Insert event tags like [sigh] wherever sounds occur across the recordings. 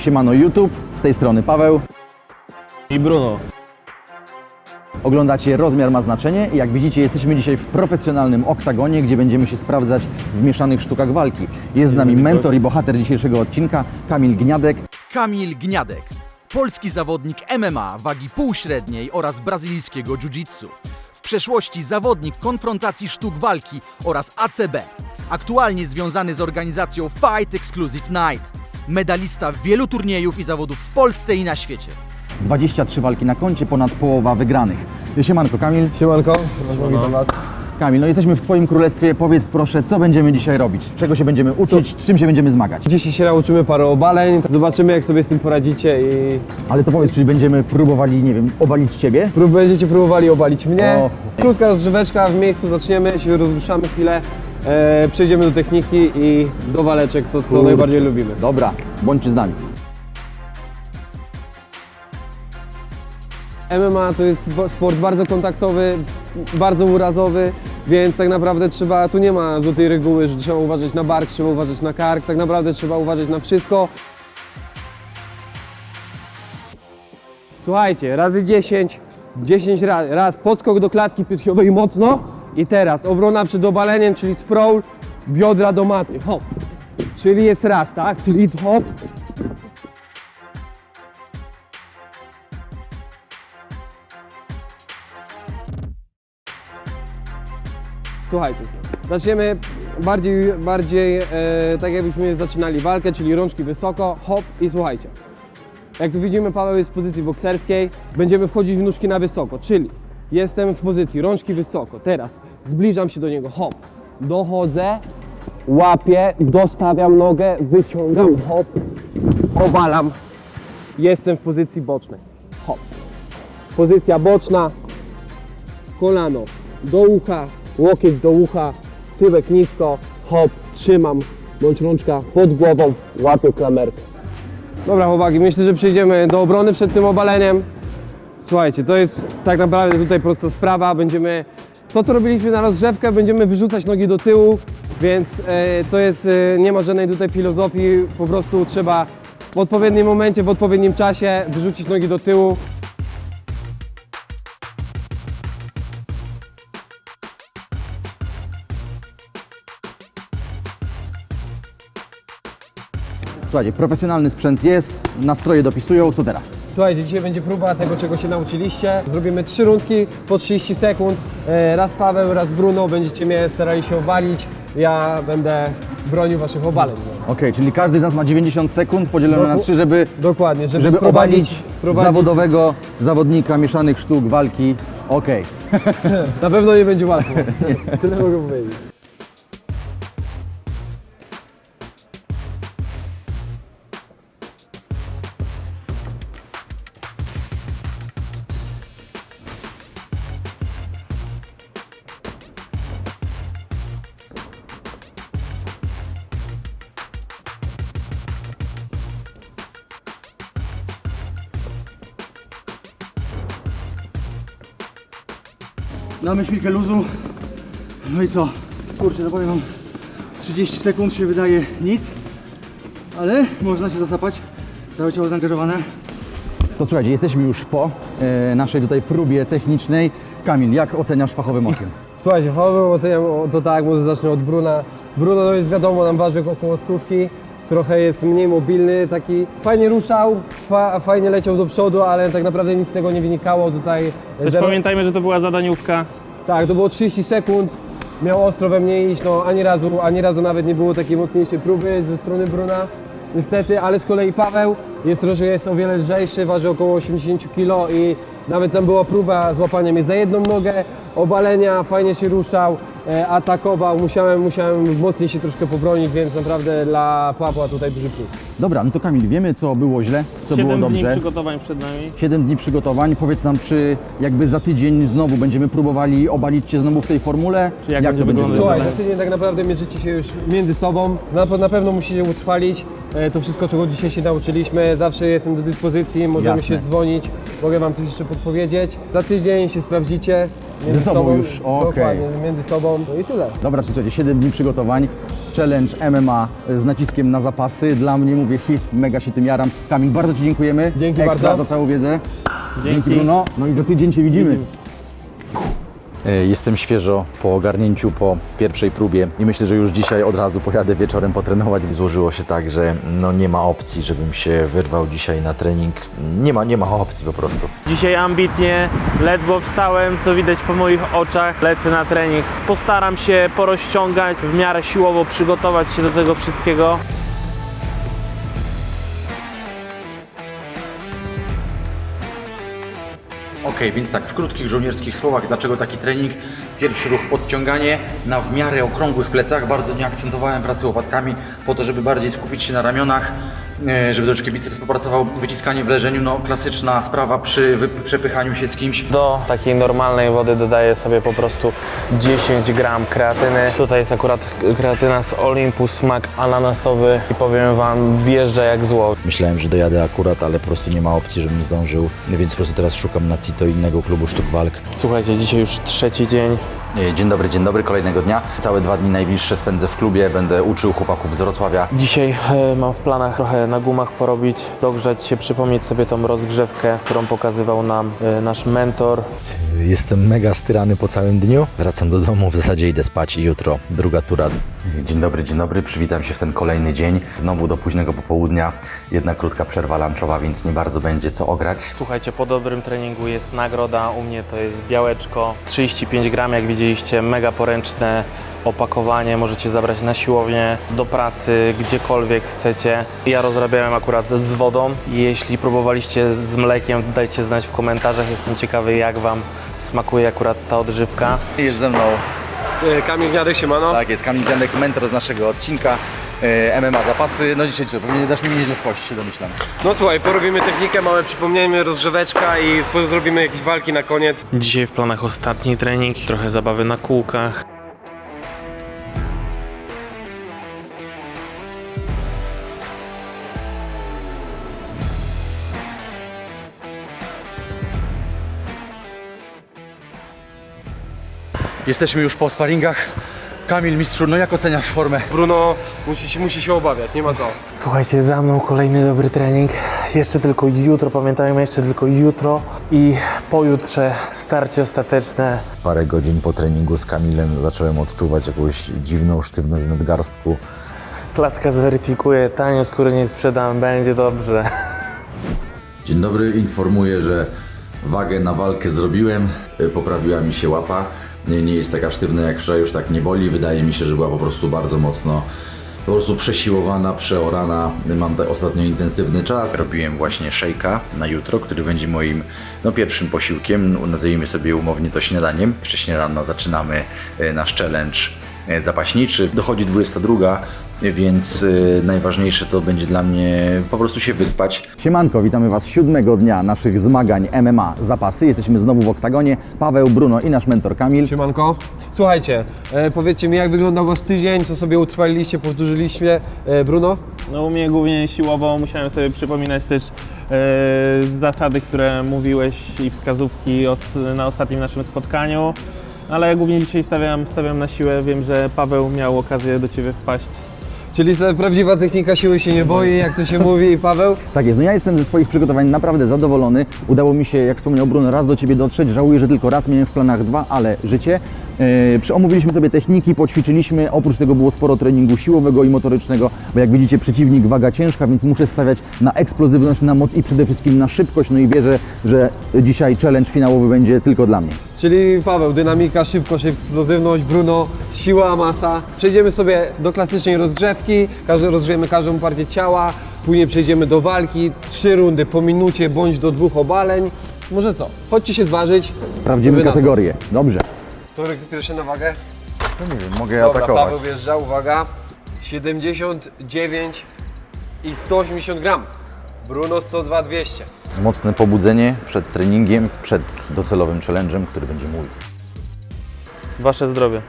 Siemano YouTube, z tej strony Paweł. I Bruno. Oglądacie Rozmiar ma znaczenie i jak widzicie jesteśmy dzisiaj w profesjonalnym oktagonie, gdzie będziemy się sprawdzać w mieszanych sztukach walki. Jest z nami mentor i bohater dzisiejszego odcinka, Kamil Gniadek. Kamil Gniadek. Polski zawodnik MMA wagi półśredniej oraz brazylijskiego jiu-jitsu. W przeszłości zawodnik konfrontacji sztuk walki oraz ACB. Aktualnie związany z organizacją Fight Exclusive Night. Medalista wielu turniejów i zawodów w Polsce i na świecie. 23 walki na koncie, ponad połowa wygranych. Siemanko Kamil. Siemanko, witam was. Kamil, no jesteśmy w Twoim królestwie. Powiedz proszę, co będziemy dzisiaj robić? Czego się będziemy uczyć? Czym się będziemy zmagać? Dzisiaj się nauczymy parę obaleń, zobaczymy jak sobie z tym poradzicie i Ale to powiedz, czyli będziemy próbowali, nie wiem, obalić Ciebie? prób będziecie próbowali obalić mnie. O. Krótka rozgrzeweczka, w miejscu zaczniemy, się rozruszamy chwilę, e, przejdziemy do techniki i do waleczek, to co najbardziej lubimy. Dobra, bądźcie z nami. MMA to jest sport bardzo kontaktowy, bardzo urazowy, więc tak naprawdę trzeba, tu nie ma złotej reguły, że trzeba uważać na bark, trzeba uważać na kark, tak naprawdę trzeba uważać na wszystko. Słuchajcie, razy 10, 10 razy, raz podskok do klatki piersiowej mocno i teraz obrona przed obaleniem, czyli sprawl, biodra do maty, hop. Czyli jest raz, tak? Czyli hop, Słuchajcie, zaczniemy bardziej, bardziej e, tak jakbyśmy zaczynali walkę, czyli rączki wysoko, hop i słuchajcie. Jak tu widzimy, Paweł jest w pozycji bokserskiej, będziemy wchodzić w nóżki na wysoko, czyli jestem w pozycji rączki wysoko, teraz zbliżam się do niego, hop, dochodzę, łapię, dostawiam nogę, wyciągam, hop, owalam, jestem w pozycji bocznej, hop. Pozycja boczna, kolano do ucha, łokieć do ucha, tyłek nisko, hop, trzymam, bądź rączka pod głową, łapię klamerkę. Dobra chłopaki, myślę, że przejdziemy do obrony przed tym obaleniem. Słuchajcie, to jest tak naprawdę tutaj prosta sprawa, będziemy, to co robiliśmy na rozgrzewkę, będziemy wyrzucać nogi do tyłu, więc e, to jest, e, nie ma żadnej tutaj filozofii, po prostu trzeba w odpowiednim momencie, w odpowiednim czasie wyrzucić nogi do tyłu, Słuchajcie, profesjonalny sprzęt jest, nastroje dopisują, co teraz? Słuchajcie, dzisiaj będzie próba tego, czego się nauczyliście. Zrobimy trzy rundki po 30 sekund. E, Raz Paweł, raz Bruno. Będziecie mnie starali się obalić. Ja będę bronił waszych obaleń. Okej, czyli każdy z nas ma 90 sekund podzielone na Doku- trzy, żeby, Dokładnie, żeby, żeby sprowadzić, obalić sprowadzić. zawodowego zawodnika mieszanych sztuk walki. Okej. Na pewno nie będzie łatwo. [laughs] Tyle mogę powiedzieć. Damy chwilkę luzu. No i co? Kurczę, no powiem wam, 30 sekund się wydaje nic, ale można się zasapać. Całe ciało zaangażowane. To słuchajcie, jesteśmy już po e, naszej tutaj próbie technicznej. Kamil, jak oceniasz fachowym okiem? [laughs] Słuchajcie, Paweł oceniam to tak, może zacznę od Bruna. Bruno to jest wiadomo, nam waży około stówki. Trochę jest mniej mobilny, taki fajnie ruszał, fa, fajnie leciał do przodu, ale tak naprawdę nic z tego nie wynikało. Tutaj Też zero- pamiętajmy, że to była zadaniówka. Tak, to było 30 sekund. Miał ostro we mnie iść, no ani razu, ani razu nawet nie było takiej mocniejszej próby ze strony Bruna. Niestety, ale z kolei Paweł jest jest o wiele lżejszy, waży około 80 kg i nawet tam była próba złapania mnie za jedną nogę, obalenia, fajnie się ruszał, e, atakował, musiałem, musiałem mocniej się troszkę pobronić, więc naprawdę dla Pawła tutaj duży plus. Dobra, no to Kamil, wiemy co było źle, co było 7 dni dobrze. przygotowań przed nami. 7 dni przygotowań. Powiedz nam, czy jakby za tydzień znowu będziemy próbowali obalić Cię znowu w tej formule? Czy jak będzie wyglądać Słuchaj, zadanie? za tydzień tak naprawdę mierzycie się już między sobą. Na, na pewno musicie utrwalić e, to wszystko, czego dzisiaj się nauczyliśmy. Zawsze jestem do dyspozycji, możemy Jasne. się dzwonić, mogę Wam coś jeszcze podpowiedzieć. Za tydzień się sprawdzicie między Ze sobą już, okej. Dokładnie, między sobą, no i tyle. Dobra, czyli słuchajcie, 7 dni przygotowań, challenge MMA z naciskiem na zapasy. Dla mnie, mówię, hit, mega się tym jaram. Kamil, bardzo Ci dziękujemy. Dzięki Ekstra bardzo. za całą wiedzę. Dzięki. Bruno. No i za tydzień się widzimy. E, Jestem świeżo po ogarnięciu, po pierwszej próbie i myślę, że już dzisiaj od razu pojadę wieczorem potrenować. Złożyło się tak, że no nie ma opcji, żebym się wyrwał dzisiaj na trening. Nie ma, nie ma opcji po prostu. Dzisiaj ambitnie, ledwo wstałem, co widać po moich oczach. Lecę na trening. Postaram się porozciągać, w miarę siłowo przygotować się do tego wszystkiego. Więc tak, w krótkich żołnierskich słowach, dlaczego taki trening? Pierwszy ruch podciąganie na w miarę okrągłych plecach. Bardzo nie akcentowałem pracy łopatkami po to, żeby bardziej skupić się na ramionach, e, żeby troszeczkę biceps popracował. Wyciskanie w leżeniu, no klasyczna sprawa przy przepychaniu się z kimś. Do takiej normalnej wody dodaję sobie po prostu 10 gram kreatyny. Tutaj jest akurat kreatyna z Olympus, smak ananasowy i powiem Wam, wjeżdża jak zło. Myślałem, że dojadę akurat, ale po prostu nie ma opcji, żebym zdążył, więc po prostu teraz szukam na CITO innego klubu sztuk walk. Słuchajcie, dzisiaj już trzeci dzień. E, Dzień dobry, dzień dobry, kolejnego dnia. Całe dwa dni najbliższe spędzę w klubie, będę uczył chłopaków z Wrocławia. Dzisiaj e, mam w planach trochę na gumach porobić, dogrzać się, przypomnieć sobie tą rozgrzewkę, którą pokazywał nam e, nasz mentor. Jestem mega styrany po całym dniu. Wracam do domu, w zasadzie idę spać i jutro druga tura. Dzień dobry, dzień dobry, przywitam się w ten kolejny dzień. Znowu do późnego popołudnia, jedna krótka przerwa lunchowa, więc nie bardzo będzie co ograć. Słuchajcie, po dobrym treningu jest nagroda, u mnie to jest białeczko, 35 gram, jak widzieliście, mega poręczne opakowanie, możecie zabrać na siłownię, do pracy, gdziekolwiek chcecie. Ja rozrabiałem akurat z wodą. Jeśli próbowaliście z mlekiem, dajcie znać w komentarzach, jestem ciekawy jak Wam smakuje akurat ta odżywka. Jest ze mną, Kamil Gniadek, siemano. tak jest, Kamil Dzianek, mentor z naszego odcinka. E, MMA zapasy, no dzisiaj co, pewnie dasz mi nieźle w kości, się domyślam. No słuchaj, porobimy technikę, mamy przypomnienie, rozgrzeweczka i po- zrobimy jakieś walki na koniec. Dzisiaj w planach ostatni trening, trochę zabawy na kółkach. Jesteśmy już po sparingach. Kamil, mistrzu, no jak oceniasz formę? Bruno musi, się- musi się obawiać, nie ma co. Słuchajcie, za mną kolejny dobry trening. Jeszcze tylko jutro, pamiętajmy, jeszcze tylko jutro i pojutrze starcie ostateczne. Parę godzin po treningu z Kamilem zacząłem odczuwać jakąś dziwną sztywność w nadgarstku. Klatka zweryfikuje, tanio skóry nie sprzedam, będzie dobrze. Dzień dobry, informuję, że wagę na walkę zrobiłem, y, poprawiła mi się łapa. Nie, nie jest taka sztywna jak wczoraj, już tak nie boli. Wydaje mi się, że była po prostu bardzo mocno po prostu przesiłowana, przeorana. Mam ostatnio intensywny czas. Robiłem właśnie szejka na jutro, który będzie moim no, pierwszym posiłkiem. Nazwijmy sobie umownie to śniadaniem. Wcześniej rano zaczynamy y, nasz challenge y, zapaśniczy. Dochodzi 22, więc y, najważniejsze to będzie dla mnie po prostu się wyspać. Siemanko, witamy Was siódmego dnia naszych zmagań MMA zapasy. Jesteśmy znowu w oktagonie. Paweł, Bruno i nasz mentor Kamil. Siemanko. Słuchajcie, e, powiedzcie mi jak wyglądał Wasz tydzień, co sobie utrwaliliście, powtórzyliście. E, Bruno? No u mnie głównie siłowo musiałem sobie przypominać też e, zasady, które mówiłeś i wskazówki os, na ostatnim naszym spotkaniu. Ale ja głównie dzisiaj stawiam, stawiam na siłę. Wiem, że Paweł miał okazję do Ciebie wpaść Czyli prawdziwa technika siły się nie boi, jak to się mówi, Paweł? Tak jest, no ja jestem ze swoich przygotowań naprawdę zadowolony. Udało mi się, jak wspomniał Bruno, raz do Ciebie dotrzeć. Żałuję, że tylko raz miałem w planach dwa, ale życie. Przy- omówiliśmy sobie techniki, poćwiczyliśmy. Oprócz tego było sporo treningu siłowego i motorycznego, bo jak widzicie przeciwnik waga ciężka, więc muszę stawiać na eksplozywność, na moc i przede wszystkim na szybkość. No i wierzę, że dzisiaj challenge finałowy będzie tylko dla mnie. Czyli Paweł, dynamika, szybkość, eksplozywność, Bruno, siła, masa. Przejdziemy sobie do klasycznej rozgrzewki, każdy rozgrzejemy każdą partię ciała, później przejdziemy do walki, trzy rundy po minucie bądź do dwóch obaleń. Może co? Chodźcie się zważyć. Sprawdzimy kategorię. Dobrze. Ty pierwszy na wagę? No nie wiem, mogę Dobra, Paweł wjeżdża, uwaga. 79 i 180 gram. Bruno 102, 200. Mocne pobudzenie przed treningiem, przed docelowym challenge'em, który będzie mój. Wasze zdrowie.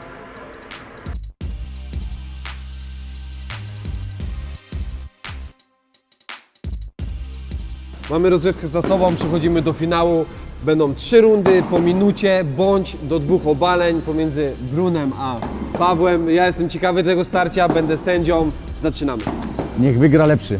Mamy rozgrzewkę za sobą, przechodzimy do finału. Będą trzy rundy po minucie, bądź do dwóch obaleń pomiędzy Brunem a Pawłem. Ja jestem ciekawy tego starcia, będę sędzią. Zaczynamy. Niech wygra lepszy.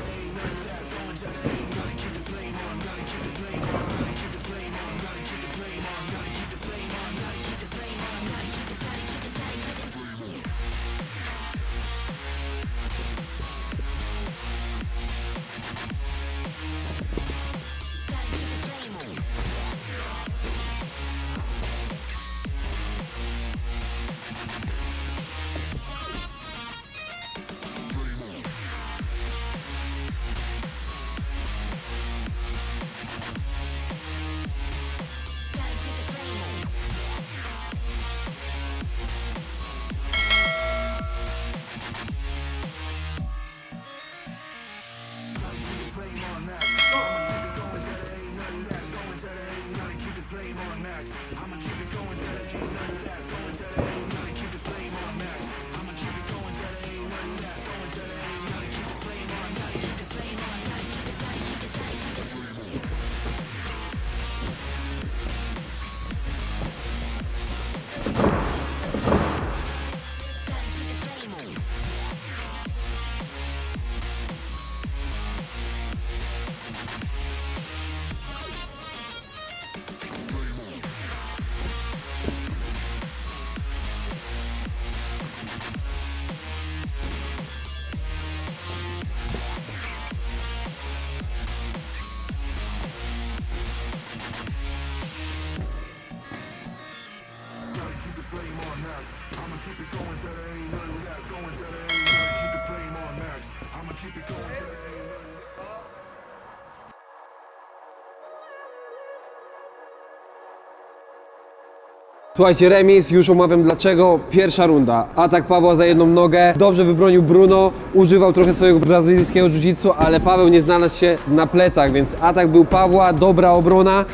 Słuchajcie, remis, już omawiam dlaczego. Pierwsza runda. Atak Pawła za jedną nogę. Dobrze wybronił Bruno, używał trochę swojego brazylijskiego jiu-jitsu, ale Paweł nie znalazł się na plecach, więc atak był Pawła, dobra obrona.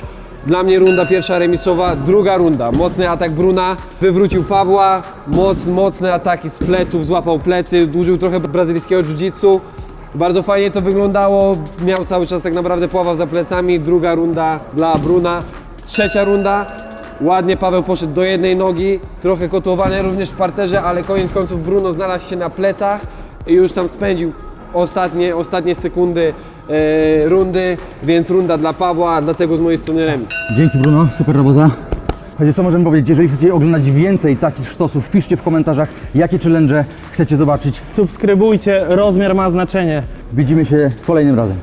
Dla mnie runda pierwsza remisowa, druga runda. Mocny atak Bruna, wywrócił Pawła, moc, mocne ataki z pleców, złapał plecy, użył trochę brazylijskiego jiu-jitsu. Bardzo fajnie to wyglądało, miał cały czas tak naprawdę pławał za plecami. Druga runda dla Bruna. Trzecia runda, Ładnie Paweł poszedł do jednej nogi, trochę kotłowane również w parterze, ale koniec końców Bruno znalazł się na plecach i już tam spędził ostatnie, ostatnie sekundy e, rundy, więc runda dla Pawła, dlatego z mojej strony remis. Dzięki Bruno, super robota. Chodźcie, co możemy powiedzieć? Jeżeli chcecie oglądać więcej takich sztosów, piszcie w komentarzach, jakie challenge chcecie zobaczyć. Subskrybujcie, rozmiar ma znaczenie. Widzimy się kolejnym razem.